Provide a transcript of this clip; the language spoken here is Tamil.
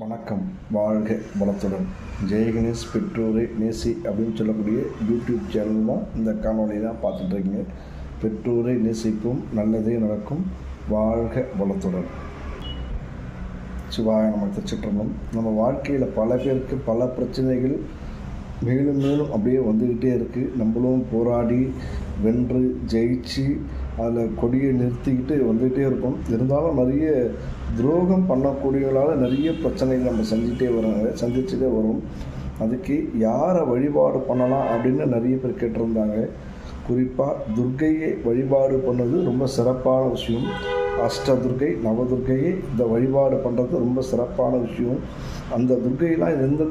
வணக்கம் வாழ்க வளத்துடன். ஜெய் கணேஷ் பெற்றோரை நேசி அப்படின்னு சொல்லக்கூடிய யூடியூப் சேனல் தான் இந்த காணொலி தான் பார்த்துட்ருக்கீங்க பெற்றோரை நேசிப்போம் நல்லதே நடக்கும். வாழ்க வளத்துடன். சிவாய நம்ம திருச்சிற்றம்பலம் நம்ம வாழ்க்கையில் பல பேருக்கு பல பிரச்சனைகள் மேலும் மேலும் அப்படியே வந்துக்கிட்டே இருக்குது நம்மளும் போராடி வென்று ஜெயிச்சு அதில் கொடியை நிறுத்திக்கிட்டு வந்துக்கிட்டே இருக்கும். இருந்தாலும் நிறைய துரோகம் பண்ணக்கூடியவங்களால் நிறைய பிரச்சனைகள் நம்ம செஞ்சுட்டே வராங்க சந்திச்சுட்டே வரும். அதுக்கு யாரை வழிபாடு பண்ணலாம் அப்படின்னு நிறைய பேர் கேட்டிருந்தாங்க. குறிப்பாக துர்க்கையை வழிபாடு பண்ணது ரொம்ப சிறப்பான விஷயம். அஷ்டதுர்கை நவதுர்க்கையை இந்த வழிபாடு பண்ணுறது ரொம்ப சிறப்பான விஷயம். அந்த துர்க்கையெல்லாம் எந்த